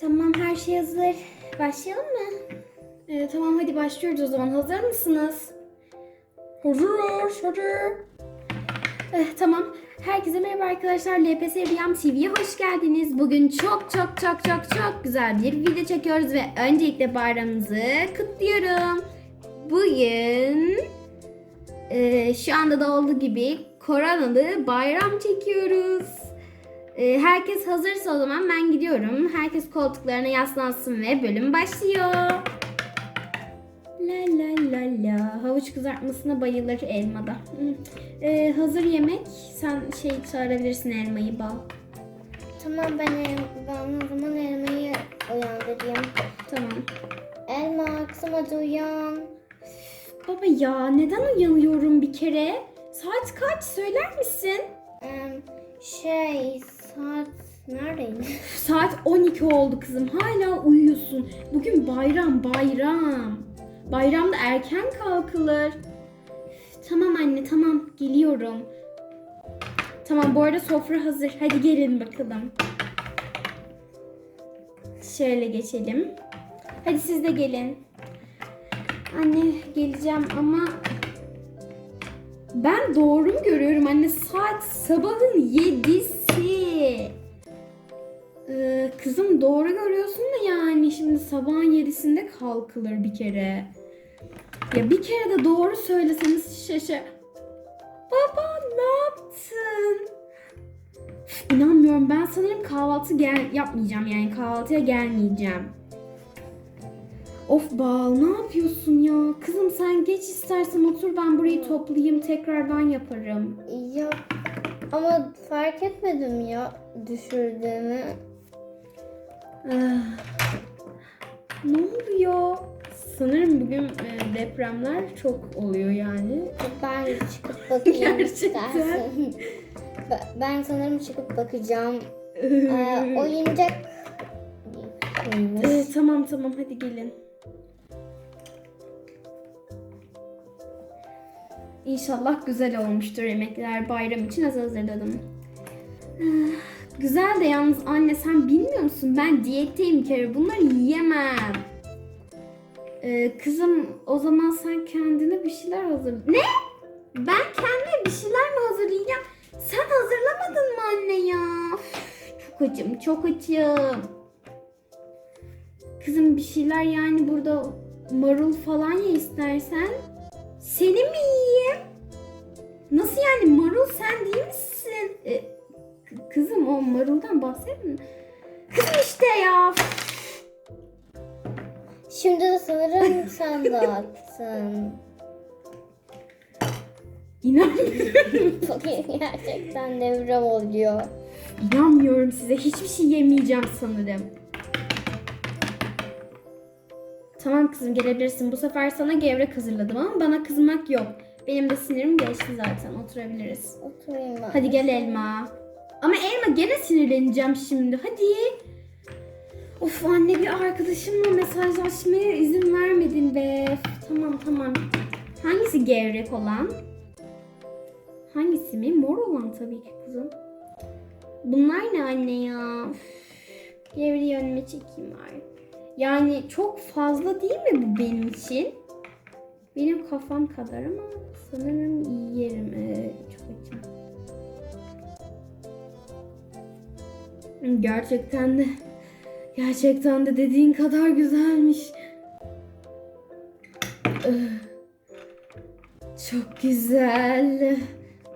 Tamam her şey hazır. Başlayalım mı? Ee, tamam hadi başlıyoruz o zaman. Hazır mısınız? Hazırız. Hazır. Eh, tamam. Herkese merhaba arkadaşlar. LPS Rüyam TV'ye hoş geldiniz. Bugün çok çok çok çok çok güzel bir video çekiyoruz ve öncelikle bayramımızı kutluyorum. Bugün e, şu anda da olduğu gibi koronalı bayram çekiyoruz. Ee, herkes hazırsa o zaman ben gidiyorum. Herkes koltuklarına yaslansın ve bölüm başlıyor. La la la la. Havuç kızartmasına bayılır elmada. Hı. Ee, hazır yemek. Sen şey çağırabilirsin elmayı bal. Tamam ben, el- ben o zaman elmayı uyandırayım. Tamam. Elma kızım hadi uyan. Baba ya neden uyanıyorum bir kere? Saat kaç söyler misin? Em, şey saat neredeydi? Saat 12 oldu kızım. Hala uyuyorsun. Bugün bayram, bayram. Bayramda erken kalkılır. Tamam anne, tamam. Geliyorum. Tamam, bu arada sofra hazır. Hadi gelin bakalım. Şöyle geçelim. Hadi siz de gelin. Anne geleceğim ama ben doğru mu görüyorum anne? Saat sabahın yedisi. Ee, kızım doğru görüyorsun da yani şimdi sabahın yedisinde kalkılır bir kere. Ya bir kere de doğru söyleseniz şaşır. Baba ne yaptın? İnanmıyorum ben sanırım kahvaltı gel yapmayacağım yani kahvaltıya gelmeyeceğim. Of Bal ne yapıyorsun ya? Kızım sen geç istersen otur ben burayı toplayayım tekrar ben yaparım. Ya ama fark etmedim ya düşürdüğümü. Ah. Ne oluyor? Sanırım bugün e, depremler çok oluyor yani. Ben çıkıp bakayım Gerçekten. istersen. Be- Ben sanırım çıkıp bakacağım. Ee, oyuncak Ee, tamam tamam hadi gelin. İnşallah güzel olmuştur yemekler. Bayram için az hazırladım. Ah, Güzel de yalnız anne sen bilmiyor musun? Ben diyetteyim bir kere. Bunları yiyemem. Ee, kızım o zaman sen kendine bir şeyler hazırla. Ne? Ben kendime bir şeyler mi hazırlayacağım? Sen hazırlamadın mı anne ya? Üf, Çok acım, çok açım. Kızım bir şeyler yani burada marul falan ye istersen. Seni mi yiyeyim? Nasıl yani marul sen değil misin? E, k- kızım o maruldan bahsetme. Kızım işte ya. Şimdi de sanırım sen dağıttın. İnanmıyorum. Bugün gerçekten devrem oluyor. İnanmıyorum size. Hiçbir şey yemeyeceğim sanırım. Tamam kızım gelebilirsin. Bu sefer sana gevrek hazırladım ama bana kızmak yok. Benim de sinirim geçti zaten. Oturabiliriz. Oturayım ben. Hadi gel elma. Ama elma gene sinirleneceğim şimdi. Hadi. Of anne bir arkadaşımla mesajlaşmaya izin vermedin be. Tamam tamam. Hangisi gevrek olan? Hangisi mi? Mor olan tabii ki kızım. Bunlar ne anne ya? Üf, Gevreği önüme çekeyim bari. Yani çok fazla değil mi bu benim için? Benim kafam kadar ama sanırım yerim. Ee, çok açım. Gerçekten de gerçekten de dediğin kadar güzelmiş. Çok güzel.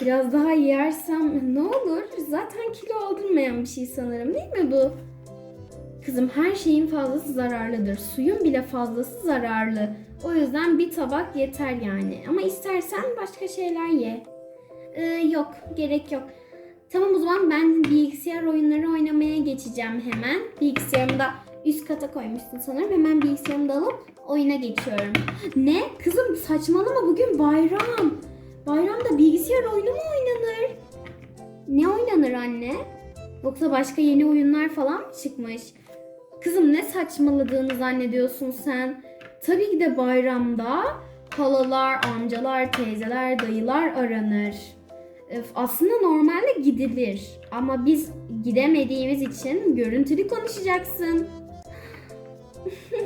Biraz daha yersem ne olur? Zaten kilo aldırmayan bir şey sanırım değil mi bu? Kızım her şeyin fazlası zararlıdır. Suyun bile fazlası zararlı. O yüzden bir tabak yeter yani. Ama istersen başka şeyler ye. Ee, yok, gerek yok. Tamam o zaman ben bilgisayar oyunları oynamaya geçeceğim hemen. Bilgisayarımı da üst kata koymuşsun sanırım. Hemen bilgisayarımı da alıp oyuna geçiyorum. Ne? Kızım saçmalama bugün bayram. Bayramda bilgisayar oyunu mu oynanır? Ne oynanır anne? Yoksa başka yeni oyunlar falan mı çıkmış? Kızım ne saçmaladığını zannediyorsun sen? Tabii ki de bayramda halalar, amcalar, teyzeler, dayılar aranır. Aslında normalde gidilir ama biz gidemediğimiz için görüntülü konuşacaksın.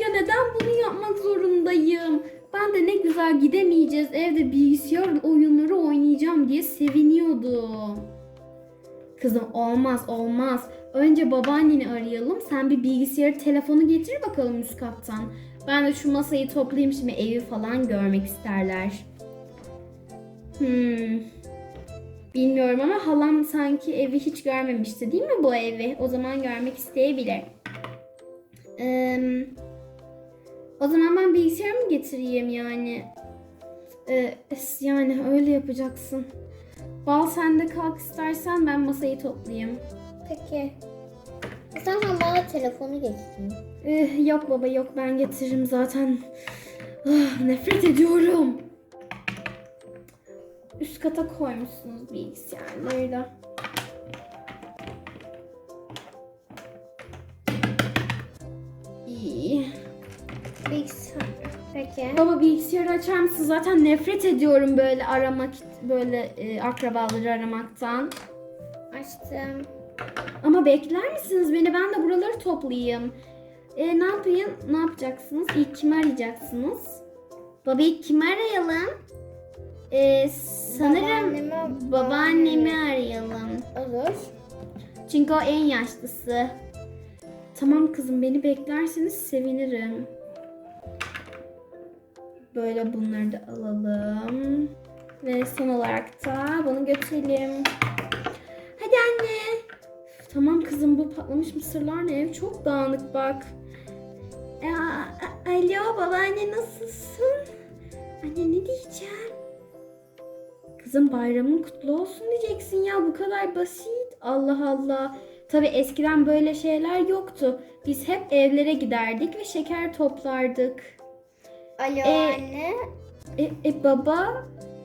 ya neden bunu yapmak zorundayım? Ben de ne güzel gidemeyeceğiz evde bilgisayar oyunları oynayacağım diye seviniyordum. Kızım olmaz olmaz. Önce babaanneni arayalım. Sen bir bilgisayarı telefonu getir bakalım üst kattan. Ben de şu masayı toplayayım şimdi evi falan görmek isterler. Hmm. Bilmiyorum ama halam sanki evi hiç görmemişti değil mi bu evi? O zaman görmek isteyebilir. Ee, o zaman ben bilgisayarımı getireyim yani. Ee, yani öyle yapacaksın. Bal sen de kalk istersen ben masayı toplayayım. Peki. İstersen bana telefonu getireyim. Eh, yok baba yok ben getiririm zaten. Ah, nefret ediyorum. Üst kata koymuşsunuz bilgisayarları da. İyi. Bilgisayar. Peki. Baba bilgisayarı açar mısın? Zaten nefret ediyorum böyle aramak, böyle e, akrabaları aramaktan. Açtım. Ama bekler misiniz beni? Ben de buraları toplayayım. E, ne yapayım? Ne yapacaksınız? İlk kimi arayacaksınız? Baba ilk kimi arayalım? E, sanırım Babaannemi- babaannemi arayalım. Olur. Çünkü o en yaşlısı. Tamam kızım beni beklerseniz sevinirim. Böyle bunları da alalım. Ve son olarak da bunu götürelim. Tamam kızım bu patlamış mısırlar ne ev çok dağınık bak. Ya, a- alo babaanne nasılsın? Anne ne diyeceğim? Kızım bayramın kutlu olsun diyeceksin ya bu kadar basit. Allah Allah. Tabi eskiden böyle şeyler yoktu. Biz hep evlere giderdik ve şeker toplardık. Alo Ee, anne. E, e baba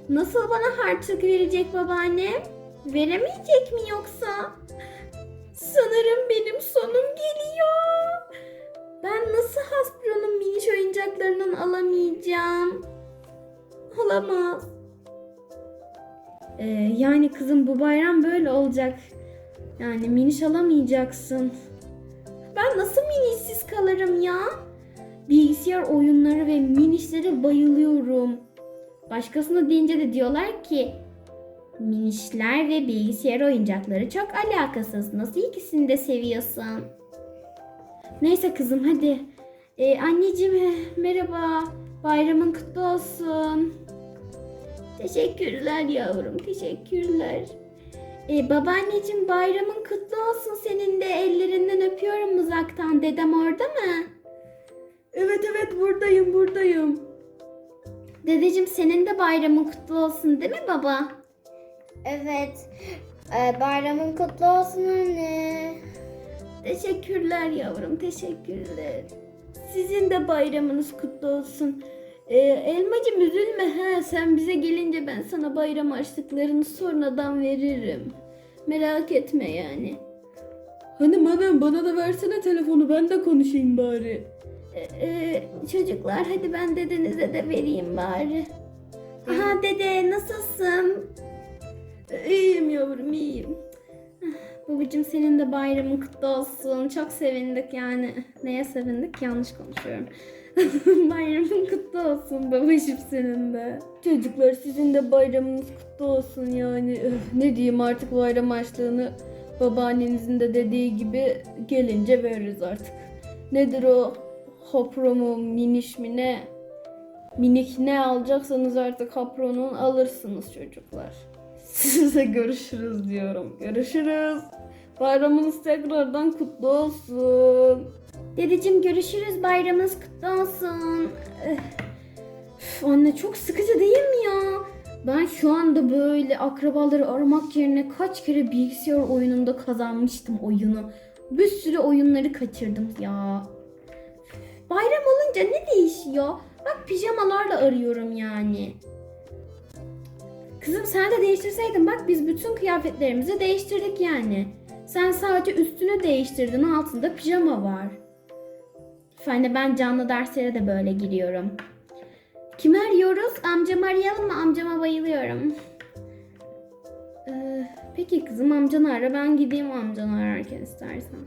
nasıl bana harçlık verecek babaannem? Veremeyecek mi yoksa? Sanırım benim sonum geliyor. Ben nasıl Hasbro'nun miniş oyuncaklarından alamayacağım? Olamaz. Ee, yani kızım bu bayram böyle olacak. Yani miniş alamayacaksın. Ben nasıl minişsiz kalırım ya? Bilgisayar oyunları ve minişlere bayılıyorum. Başkasına deyince de diyorlar ki minişler ve bilgisayar oyuncakları çok alakasız. Nasıl ikisini de seviyorsun? Neyse kızım hadi. Ee, anneciğim merhaba. Bayramın kutlu olsun. Teşekkürler yavrum teşekkürler. Ee, babaanneciğim bayramın kutlu olsun senin de ellerinden öpüyorum uzaktan. Dedem orada mı? Evet evet buradayım buradayım. Dedeciğim senin de bayramın kutlu olsun değil mi baba? Evet. Ee, bayramın kutlu olsun anne. Teşekkürler yavrum teşekkürler. Sizin de bayramınız kutlu olsun. Ee, elmacım üzülme ha sen bize gelince ben sana bayram harçlıklarını sonradan veririm. Merak etme yani. Hani madem bana da versene telefonu ben de konuşayım bari. Ee, çocuklar hadi ben dedenize de vereyim bari. Aha dede nasılsın? İyiyim yavrum iyiyim. Babacım senin de bayramın kutlu olsun. Çok sevindik yani. Neye sevindik? Yanlış konuşuyorum. bayramın kutlu olsun babacım senin de. Çocuklar sizin de bayramınız kutlu olsun yani. Öf, ne diyeyim artık bayram harçlığını babaannenizin de dediği gibi gelince veririz artık. Nedir o? Hopro mu, miniş mi ne? Minik ne alacaksanız artık Hapro'nun alırsınız çocuklar. Size görüşürüz diyorum. Görüşürüz. Bayramınız tekrardan kutlu olsun. Dedeciğim görüşürüz. Bayramınız kutlu olsun. Üf, anne çok sıkıcı değil mi ya? Ben şu anda böyle akrabaları aramak yerine kaç kere bilgisayar oyununda kazanmıştım oyunu. Bir sürü oyunları kaçırdım ya. Bayram olunca ne değişiyor? Bak pijamalarla arıyorum yani. Kızım sen de değiştirseydin bak biz bütün kıyafetlerimizi değiştirdik yani. Sen sadece üstünü değiştirdin altında pijama var. Efendim ben canlı derslere de böyle giriyorum. Kimi arıyoruz? Amcamı arayalım mı? Amcama bayılıyorum. Ee, peki kızım amcanı ara ben gideyim amcanı ararken istersen.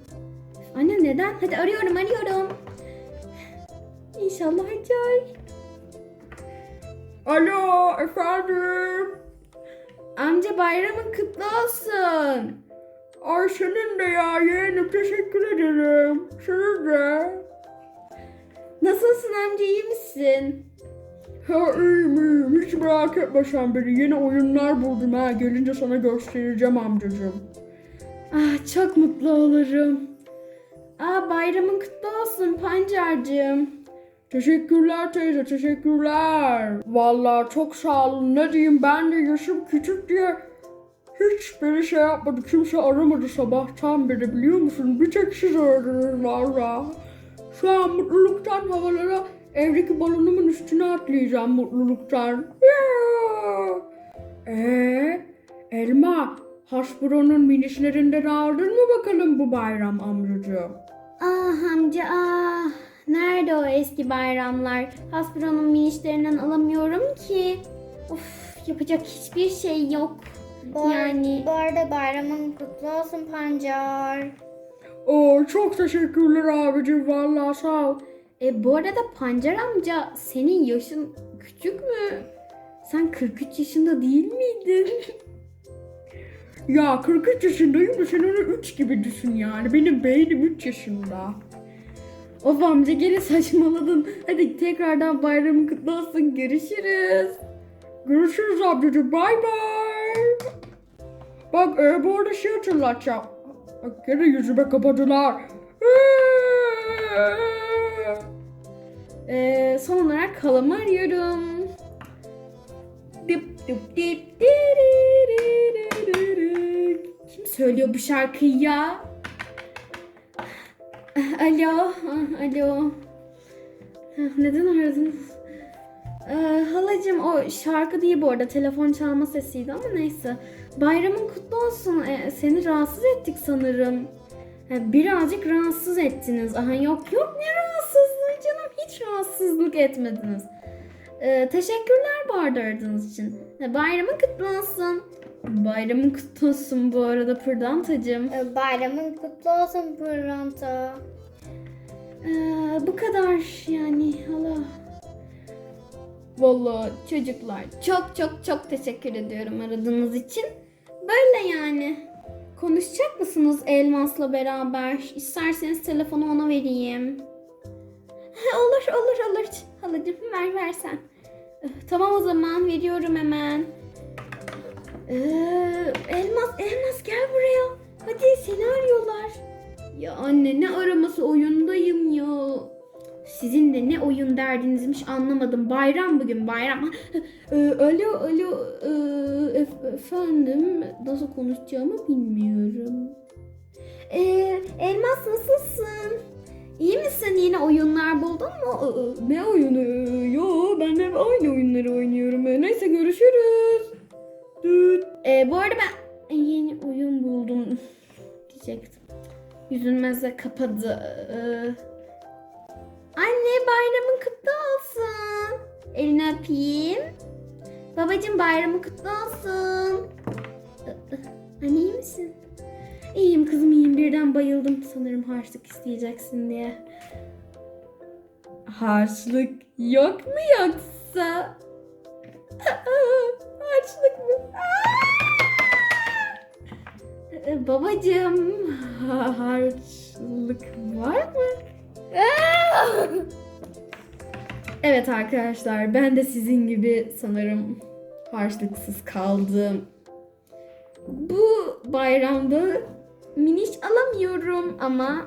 Anne neden? Hadi arıyorum arıyorum. İnşallah açar. Alo efendim. Amca bayramın kutlu olsun. Ay senin de ya yeğenim teşekkür ederim. Senin de. Nasılsın amca iyi misin? Ha iyiyim iyiyim. Hiç merak etme sen beni. Yeni oyunlar buldum ha. Gelince sana göstereceğim amcacığım. Ah çok mutlu olurum. Aa bayramın kutlu olsun pancarcığım. Teşekkürler teyze teşekkürler. Vallahi çok sağ olun. Ne diyeyim ben de yaşım küçük diye hiç beni şey yapmadı. Kimse aramadı sabahtan beri biliyor musun? Bir tek siz aradınız valla. Şu an mutluluktan havalara evdeki balonumun üstüne atlayacağım mutluluktan. Eee Elma Hasbro'nun minislerinden aldın mı bakalım bu bayram amcacığım? Ah amca ah. Nerede o eski bayramlar? Hasbro'nun minişlerinden alamıyorum ki. Of yapacak hiçbir şey yok. Bu, Yani- bu arada bayramın kutlu olsun Pancar. Oo, çok teşekkürler abicim vallahi sağ ol. E bu arada Pancar amca senin yaşın küçük mü? Sen 43 yaşında değil miydin? Ya 43 yaşındayım da sen onu 3 gibi düşün yani. Benim beynim 3 yaşında. Of amca gene saçmaladın. Hadi tekrardan bayramın kutlu olsun. Görüşürüz. Görüşürüz ablacığım bay bay. Bak e, bu arada şey hatırlatacağım. Bak gene yüzüme kapadılar. Ee, son olarak halamı arıyorum. Dip dip dip. Kim söylüyor bu şarkıyı ya? Alo, ah, alo. Hah, Neden aradınız? Ee, halacığım o şarkı değil bu arada telefon çalma sesiydi ama neyse. Bayramın kutlu olsun. Ee, seni rahatsız ettik sanırım. Ha, birazcık rahatsız ettiniz. Aha yok yok ne rahatsızlığı canım hiç rahatsızlık etmediniz. Ee, teşekkürler bu arada aradığınız için. Ha, bayramın kutlu olsun. Bayramın kutlu olsun bu arada pırdantacığım. Ee, Bayramın kutlu olsun Pırranta. Ee, bu kadar yani hala. Vallahi çocuklar çok çok çok teşekkür ediyorum aradığınız için. Böyle yani. Konuşacak mısınız Elmas'la beraber? İsterseniz telefonu ona vereyim. Olur olur olur. Halacığım ver ver sen. Ee, Tamam o zaman veriyorum hemen. Ee, Elmas Elmas gel buraya. Hadi seni arıyorlar. Ya anne ne araması oyundayım ya. Sizin de ne oyun derdinizmiş anlamadım. Bayram bugün bayram. Ee, alo alo ef- efendim nasıl konuşacağımı bilmiyorum. Ee, Elmas nasılsın? İyi misin? Yeni oyunlar buldun mu? Ne oyunu? Yo ben hep aynı oyunları oynuyorum. E, Neyse görüşürüz. Düt. Ee, bu arada ben yeni oyun buldum diyecektim. Yüzülmez'e kapadı. Ee, anne bayramın kutlu olsun. Elini öpeyim. Babacım bayramın kutlu olsun. Ee, Anne iyi misin? İyiyim kızım iyiyim. Birden bayıldım sanırım harçlık isteyeceksin diye. Harçlık yok mu yoksa? Ee, Babacığım ha- harçlık var mı? evet arkadaşlar ben de sizin gibi sanırım harçlıksız kaldım. Bu bayramda miniş alamıyorum ama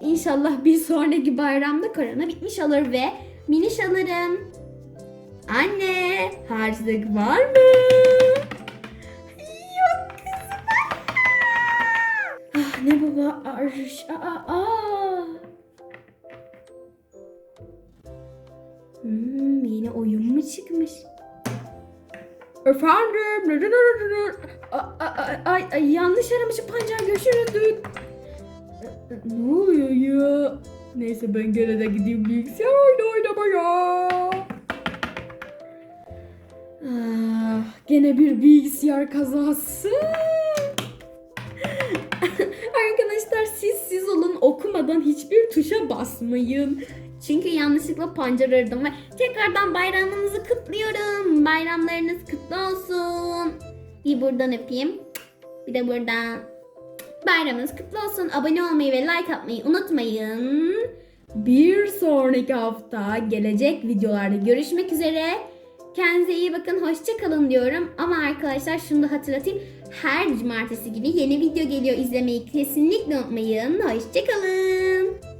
inşallah bir sonraki bayramda korona bitmiş olur ve miniş alırım. Anne harçlık var mı? Arş. Aa, aa. Hmm, yeni oyun mu çıkmış? Efendim neden aradınız? A- a- a- Ay, ay, yanlış aramışım pancar görüşürüz. Ne oluyor ya? Neyse ben gene de gideyim bilgisayar oynamaya. Ah, Gene bir bilgisayar kazası. Okumadan hiçbir tuşa basmayın. Çünkü yanlışlıkla pancar aradım ve tekrardan bayramınızı kutluyorum. Bayramlarınız kutlu olsun. Bir buradan öpeyim. Bir de buradan. Bayramınız kutlu olsun. Abone olmayı ve like atmayı unutmayın. Bir sonraki hafta gelecek videolarda görüşmek üzere. Kendinize iyi bakın. Hoşça kalın diyorum. Ama arkadaşlar şunu da hatırlatayım. Her cumartesi günü yeni video geliyor. İzlemeyi kesinlikle unutmayın. Hoşça kalın.